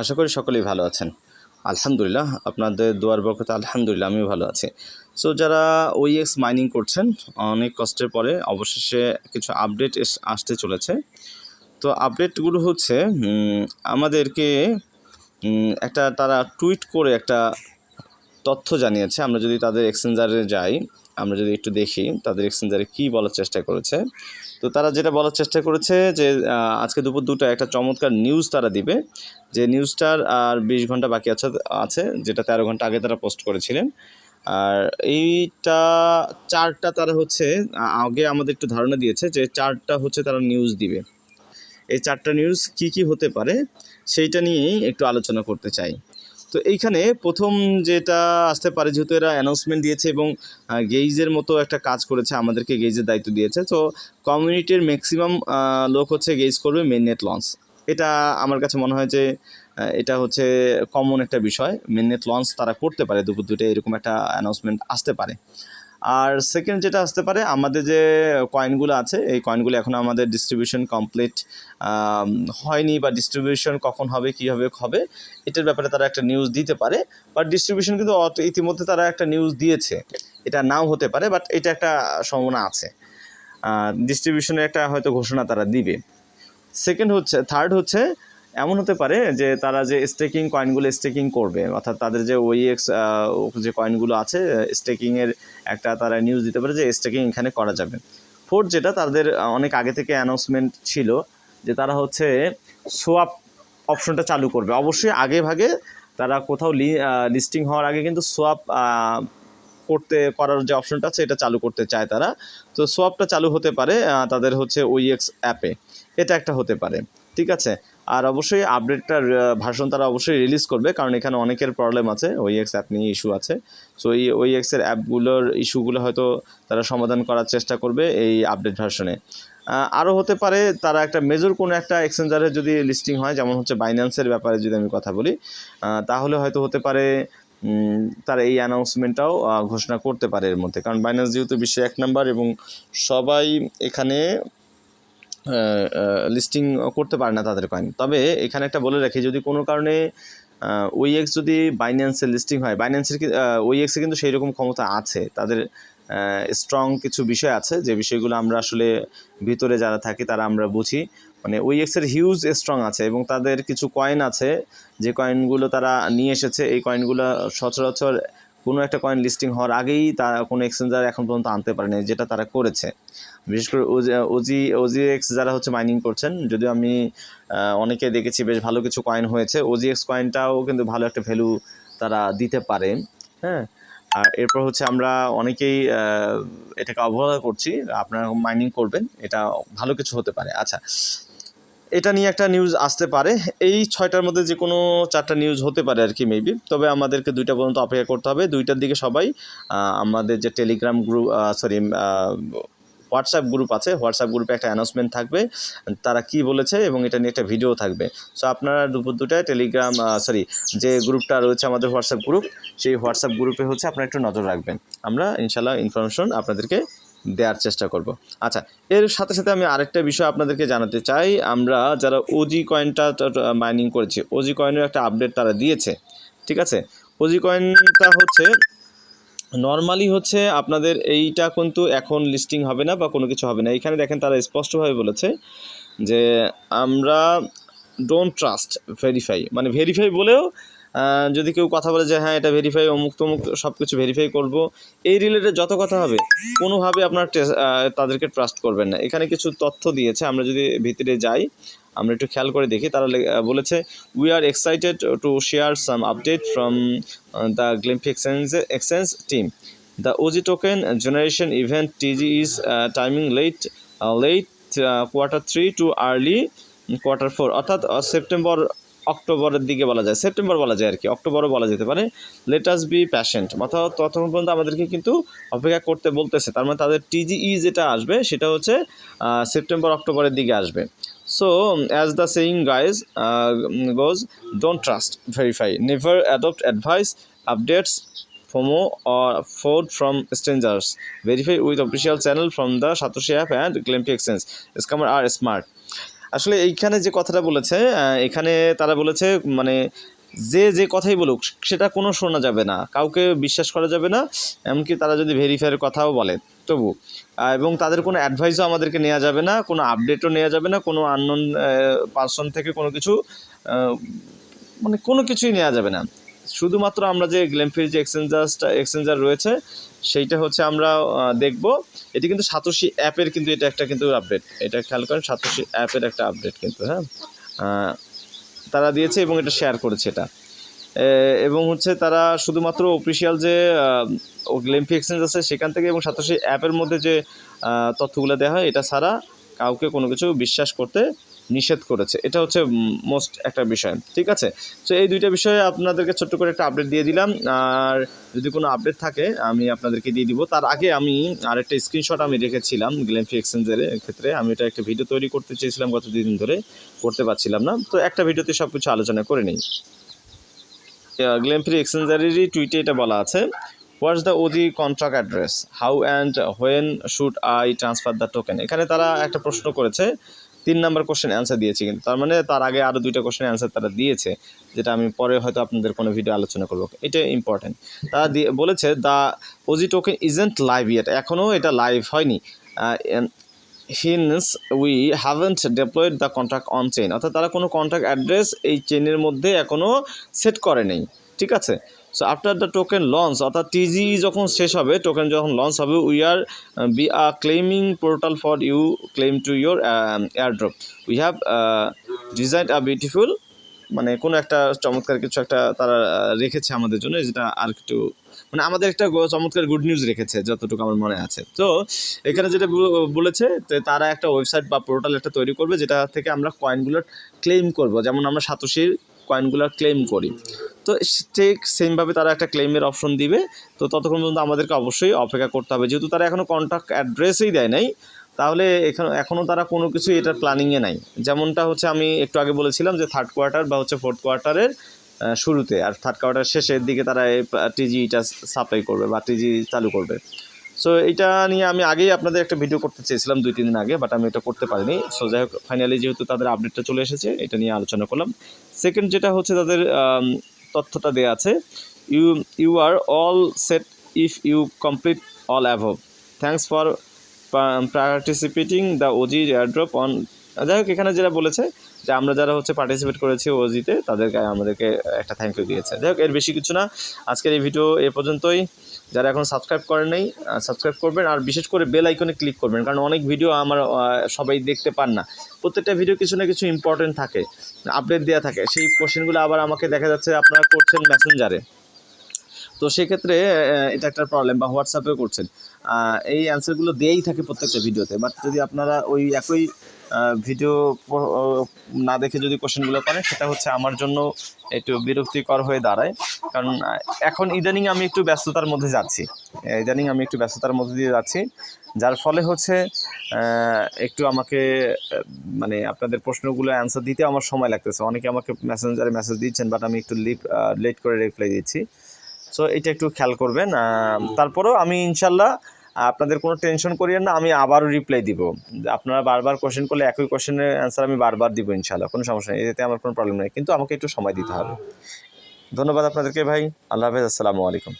আশা করি সকলেই ভালো আছেন। আলহামদুলিল্লাহ, আপনাদের দোয়ার বরকতে আলহামদুলিল্লাহ আমিও ভালো আছি। সো যারা ওইএক্স মাইনিং করছেন, অনেক কষ্টের পরে অবশেষে কিছু আপডেট আসতে চলেছে। তো আপডেটগুলো হচ্ছে আমাদেরকে একটা তারা টুইট করে একটা তথ্য জানিয়েছে। আমরা যদি তাদের এক্সচেঞ্জারে যাই আমরা যদি একটু দেখি, তাদের এক্সচেঞ্জারে কী বলার চেষ্টা করেছে? তো তারা যেটা বলার চেষ্টা করেছে যে আজকে দুপুর দুটো একটা চমৎকার নিউজ তারা দিবে। যে নিউজটার আর বিশ ঘণ্টা বাকি আছে আছে, যেটা তেরো ঘণ্টা আগে তারা পোস্ট করেছিলেন। আর এইটা, চারটা তারা হচ্ছে আগে আমাদের একটু ধারণা দিয়েছে যে, চারটা হচ্ছে তারা নিউজ দিবে। এই চারটা নিউজ কি কি হতে পারে, সেইটা নিয়েই একটু আলোচনা করতে চাই। তো এইখানে প্রথম যেটা আসতে পারে, যেহেতু এরা অ্যানাউন্সমেন্ট দিয়েছে এবং গেইজের মতো একটা কাজ করেছে, আমাদেরকে গেইজের দায়িত্ব দিয়েছে, তো কমিউনিটির ম্যাক্সিমাম লোক হচ্ছে গেইজ করবে মেন নেট লঞ্চ এটা আমার কাছে মনে হয় যে এটা হচ্ছে কমন একটা বিষয়। মেন নেট লঞ্চ তারা করতে পারে, দুপুর দুটো এরকম একটা অ্যানাউন্সমেন্ট আসতে পারে। আর সেকেন্ড যেটা আসতে পারে, আমাদের যে কয়েনগুলো আছে, এই কয়েনগুলো এখন আমাদের ডিস্ট্রিবিউশন কমপ্লিট হয়নি বা ডিস্ট্রিবিউশন কখন হবে কী হবে হবে এটার ব্যাপারে তারা একটা নিউজ দিতে পারে বাট ডিস্ট্রিবিউশন কিন্তু ইতিমধ্যে তারা একটা নিউজ দিয়েছে। এটা নাও হতে পারে বাট এটা একটা সম্ভাবনা আছে। ডিস্ট্রিবিউশনের একটা হয়তো ঘোষণা তারা দিবে। সেকেন্ড হচ্ছে থার্ড হচ্ছে এমন হতে পারে যে তারা যে স্টেকিং কয়েনগুলো স্টেকিং করবে, অর্থাৎ তাদের যে ওইএক্স যে কয়েনগুলো আছে স্টেকিংয়ের একটা তারা নিউজ দিতে পারে যে স্টেকিং এখানে করা যাবে। ফোর্থ যেটা, তাদের অনেক আগে থেকে অ্যানাউন্সমেন্ট ছিল যে তারা হচ্ছে সোয়াপ অপশনটা চালু করবে। অবশ্যই আগে ভাগে তারা কোথাও লিস্টিং হওয়ার আগে কিন্তু সোয়াপ করতে, করার যে অপশনটা আছে, এটা চালু করতে চায় তারা। তো সোয়াপটা চালু হতে পারে তাদের হচ্ছে ওই এক্স অ্যাপে এটা একটা হতে পারে। ঠিক আছে? আর অবশ্যই আপডেটটার ভার্সন তারা অবশ্যই রিলিজ করবে, কারণ এখানে অনেকের প্রবলেম আছে ওইএক্স অ্যাপ নিয়ে ইস্যু আছে। সো এই ওইএক্সের অ্যাপগুলোর ইস্যুগুলো হয়তো তারা সমাধান করার চেষ্টা করবে এই আপডেট ভার্সনে আরও হতে পারে, তারা একটা মেজর কোনো একটা এক্সচেঞ্জারের যদি লিস্টিং হয়, যেমন হচ্ছে বাইন্যান্সের ব্যাপারে যদি আমি কথা বলি তাহলে হয়তো হতে পারে তারা এই অ্যানাউন্সমেন্টটাও ঘোষণা করতে পারে এর মধ্যে। কারণ বাইন্যান্স যেহেতু বিশ্বে এক নাম্বার এবং সবাই এখানে লিস্টিং করতে পারে না তাদের কয়েন তবে এখানে একটা বলে রাখি, যদি কোনো কারণে ওইএক্স যদি বাইন্যান্সের লিস্টিং হয় বাইন্যান্সের ওইএক্সে কিন্তু সেই রকম ক্ষমতা আছে। তাদের স্ট্রং কিছু বিষয় আছে, যে বিষয়গুলো আমরা আসলে ভিতরে যারা থাকি তারা আমরা বুঝি। মানে ওইএক্সের হিউজ স্ট্রং আছে এবং তাদের কিছু কয়েন আছে, যে কয়েনগুলো তারা নিয়ে এসেছে, এই কয়েনগুলো সচরাচর কোনো একটা কয়েন লিস্টিং হওয়ার আগেই তারা কোনো এক্সচেঞ্জার এখন পর্যন্ত আনতে পারেনি, যেটা তারা করেছে। বিশেষ করে ওজি ওজি এক্স যারা হচ্ছে মাইনিং করছেন, যদিও আমি অনেকে দেখেছি বেশ ভালো কিছু কয়েন হয়েছে ওজি এক্স কয়েনটাও কিন্তু ভালো একটা ভ্যালু তারা দিতে পারে হ্যাঁ? আর এরপর হচ্ছে আমরা অনেকেই এটাকে অবহেলা করছি, আপনারা মাইনিং করবেন, এটা ভালো কিছু হতে পারে। আচ্ছা এটা নিয়ে একটা নিউজ আসতে পারে। এই ছয়টার মধ্যে যে কোনো চারটা নিউজ হতে পারে আর কি মেবি তবে আমাদেরকে দুইটা পর্যন্ত অপেক্ষা করতে হবে। দুইটার দিকে সবাই আমাদের যে Telegram group sorry WhatsApp group আছে হোয়াটসঅ্যাপ গ্রুপে একটা অ্যানাউন্সমেন্ট থাকবে। তারা কি বলেছে এবং এটা নিয়ে একটা ভিডিও থাকবে। সো আপনারা দুপুর দুটায় টেলিগ্রাম সরি যে গ্রুপটা রয়েছে আমাদের হোয়াটসঅ্যাপ গ্রুপ সেই হোয়াটসঅ্যাপ গ্রুপে হচ্ছে আপনারা একটু নজর রাখবেন। আমরা ইনশাল্লাহ ইনফরমেশন আপনাদেরকে দেওয়ার চেষ্টা করব। আচ্ছা এর সাথে সাথে আমি আরেকটা বিষয় আপনাদেরকে জানাতে চাই। আমরা যারা ওজি কয়েনটা মাইনিং করেছি ওজি কয়েনের একটা আপডেট তারা দিয়েছে, ঠিক আছে? ওজি কয়েনটা হচ্ছে নর্মালি হচ্ছে আপনাদের এইটা কিন্তু এখন লিস্টিং হবে না বা কোনো কিছু হবে না। এখানে দেখেন তারা স্পষ্টভাবে বলেছে যে আমরা ডোন্ট ট্রাস্ট ভেরিফাই মানে ভেরিফাই বলেও যদি কেউ কথা বলে যে হ্যাঁ এটা ভেরিফাই অমুক তমুক সব কিছু ভেরিফাই করব এই রিলেটেড যত কথা হবে কোনোভাবে আপনার তাদেরকে ট্রাস্ট করবেন না। এখানে কিছু তথ্য দিয়েছে আমরা যদি ভিতরে যাই আমরা একটু খেয়াল করে দেখি। তারা বলেছে we are excited to share some update from the Glimpy exchange exchange team the OG token generation event is uh, timing late uh, late uh, quarter three to early অর্থাৎ সেপ্টেম্বর অক্টোবরের দিকে বলা যায়, সেপ্টেম্বর বলা যায় আর কি, অক্টোবরও বলা যেতে পারে লেটাস বি প্যাশেন্ট অর্থাৎ ততক্ষণ পর্যন্ত আমাদেরকে কিন্তু অপেক্ষা করতে বলতেছে তার মানে তাদের টিজিই যেটা আসবে, সেটা হচ্ছে সেপ্টেম্বর, অক্টোবরের দিকে আসবে so as the saying guys goes don't trust verify never adopt advice updates FOMO, or fraud from strangers. Verify with official channel from the Satoshi app and Glimpy exchange. Scammer are smart. আসলে এইখানে যে কথাটা বলেছে এখানে তারা বলেছে মানে যে যে কথাই বলুক, সেটা কোনো শোনা যাবে না, কাউকে বিশ্বাস করা যাবে না, এমনকি তারা যদি ভেরিফাইয়ের কথাও বলে। তবু এবং তাদের কোনো অ্যাডভাইসও আমাদেরকে নেওয়া যাবে না, কোনো আপডেটও নেওয়া যাবে না, কোনো আননোন পার্সন থেকে কোনো কিছু মানে কোনো কিছুই নেওয়া যাবে না। শুধুমাত্র আমরা যে গ্লেমফির যে এক্সচেঞ্জার্সটা এক্সচেঞ্জার রয়েছে, সেইটা হচ্ছে আমরা দেখব। এটি কিন্তু সাতোশি অ্যাপের কিন্তু এটা একটা কিন্তু আপডেট এটা খেয়াল করেন, সাতোশি অ্যাপের একটা আপডেট কিন্তু হ্যাঁ? তারা দিয়েছে এবং এটা শেয়ার করেছে এটা। এবং হচ্ছে তারা শুধুমাত্র অফিসিয়াল যে গ্লেমফি এক্সচেঞ্জ আছে সেখান থেকে এবং সাতোশি অ্যাপের মধ্যে যে তথ্যগুলো দেওয়া হয়, এটা ছাড়া কাউকে কোনো কিছু বিশ্বাস করতে নিষেধ করেছে। এটা হচ্ছে মোস্ট একটা বিষয়, ঠিক আছে? তো এই দুইটা বিষয়ে আপনাদেরকে ছোট্ট করে একটা আপডেট দিয়ে দিলাম। আর যদি কোনো আপডেট থাকে, আমি আপনাদেরকে দিয়ে দিব। তার আগে আমি আরেকটা স্ক্রিনশট আমি রেখেছিলাম গ্লেমফি এক্সচেঞ্জের ক্ষেত্রে। আমি এটা একটা ভিডিও তৈরি করতে চেয়েছিলাম গত দুই দিন ধরে, করতে পারছিলাম না। তো একটা ভিডিওতে সব কিছু আলোচনা করে নিই। গ্লেমফ্রি এক্সচেঞ্জারেরই টুইটে এটা বলা আছে what's the OG contract address how and when should I transfer the token এখানে তারা একটা প্রশ্ন করেছে তিন নাম্বার কোশ্চেন অ্যান্সার দিয়েছে কিন্তু তার মানে তার আগে আরও দুইটা কোশ্চেন অ্যান্সার তারা দিয়েছে, যেটা আমি পরে হয়তো আপনাদের কোনো ভিডিও আলোচনা করব। এটা ইম্পর্টেন্ট তারা দিয়ে বলেছে the OG token isn't live yet এখনও এটা লাইভ হয়নি। Hence we haven't deployed the contract on chain অর্থাৎ তারা কোনো কন্ট্রাক্ট অ্যাড্রেস এই চেনের মধ্যে এখনও সেট করে নেই। ঠিক আছে? So after the token launch অর্থাৎ টিজি যখন শেষ হবে টোকেন যখন লঞ্চ হবে we are be are claiming portal for you claim to your airdrop we have design a beautiful মানে কোনো একটা চমৎকার কিছু একটা তারা রেখেছে আমাদের জন্য, যেটা আর একটু মানে আমাদের একটা চমৎকার গুড নিউজ রেখেছে, যতটুকু আমার মনে আছে। তো এখানে যেটা বলেছে তারা একটা ওয়েবসাইট বা পোর্টাল একটা তৈরি করবে, যেটা থেকে আমরা কয়েনগুলো ক্লেম করব। যেমন আমরা সাতোশির কয়েনগুলোর ক্লেম করি। তো ঠিক সেমভাবে তারা একটা ক্লেমের অপশন দিবে। তো ততক্ষণ পর্যন্ত আমাদেরকে অবশ্যই অপেক্ষা করতে হবে। যেহেতু তারা এখনও কন্ট্যাক্ট অ্যাড্রেসই দেয় নাই, তাহলে এখানে এখনও তারা কোনো কিছু এটার প্ল্যানিংয়ে নাই। যেমনটা হচ্ছে আমি একটু আগে বলেছিলাম যে থার্ড কোয়ার্টার বা হচ্ছে ফোর্থ কোয়ার্টারের শুরুতে আর থার্ড কোয়ার্টার শেষের দিকে তারা এই টিজিটা সাপ্লাই করবে বা টিজি চালু করবে। সো এটা নিয়ে আমি আগেই আপনাদের একটা ভিডিও করতে চেয়েছিলাম দুই, তিন দিন আগে বাট আমি এটা করতে পারিনি। সো যাই হোক ফাইনালি যেহেতু তাদের আপডেটটা চলে এসেছে, এটা নিয়ে আলোচনা করলাম। সেকেন্ড যেটা হচ্ছে তাদের তথ্যটা দেওয়া আছে। You you are all set if you complete all অ্যাভভ thanks for participating the OG airdrop on যাই হোক, এখানে যেটা বলেছে যে আমরা যারা হচ্ছে পার্টিসিপেট করেছি ওজিতে তাদেরকে আমাদেরকে একটা থ্যাংক ইউ দিয়েছে। যাই হোক, এর বেশি কিছু না। আজকের এই ভিডিও এ পর্যন্তই। যারা এখন সাবস্ক্রাইব করেন নাই সাবস্ক্রাইব করবেন। আর বিশেষ করে বেল আইকনে ক্লিক করবেন। কারণ অনেক ভিডিও আমার সবাই দেখতে পান না। প্রত্যেকটা ভিডিও কিছু না কিছু ইম্পর্টেন্ট থাকে আপডেট দেওয়া থাকে। সেই কোশ্চেনগুলো আবার আমাকে দেখা যাচ্ছে আপনারা করছেন মেসেঞ্জারে তো সেক্ষেত্রে এটা একটা প্রবলেম বা হোয়াটসঅ্যাপেও করছেন। এই অ্যান্সারগুলো দিয়েই থাকে প্রত্যেকটা ভিডিওতে বাট যদি আপনারা ওই একই ভিডিও না দেখে যদি কোশ্চেনগুলো করেন সেটা হচ্ছে আমার জন্য একটু বিরক্তিকর হয়ে দাঁড়ায়। কারণ এখন ইদানিং আমি একটু ব্যস্ততার মধ্যে যাচ্ছি। ইদানিং আমি একটু ব্যস্ততার মধ্যে দিয়ে যাচ্ছি। যার ফলে হচ্ছে একটু আমাকে মানে আপনাদের প্রশ্নগুলো অ্যান্সার দিতে আমার সময় লাগতেছে। অনেকে আমাকে মেসেঞ্জারে মেসেজ দিচ্ছেন বাট আমি একটু লিপ লেট করে রিপ্লাই দিচ্ছি। সো এটা একটু খেয়াল করবেন। তারপরেও আমি ইনশাল্লাহ আপনাদের কোনো টেনশন করিয়েন না, আমি আবারও রিপ্লাই দিব। আপনারা বারবার কোশ্চেন করলে একই কোশ্চেনের অ্যান্সার আমি বারবার দিব ইনশাল্লাহ কোনো সমস্যা নেই, এতে আমার কোনো প্রবলেম নেই, কিন্তু আমাকে একটু সময় দিতে হবে। ধন্যবাদ আপনাদেরকে ভাই, আল্লাহ হাফেজ, আসসালামু আলাইকুম।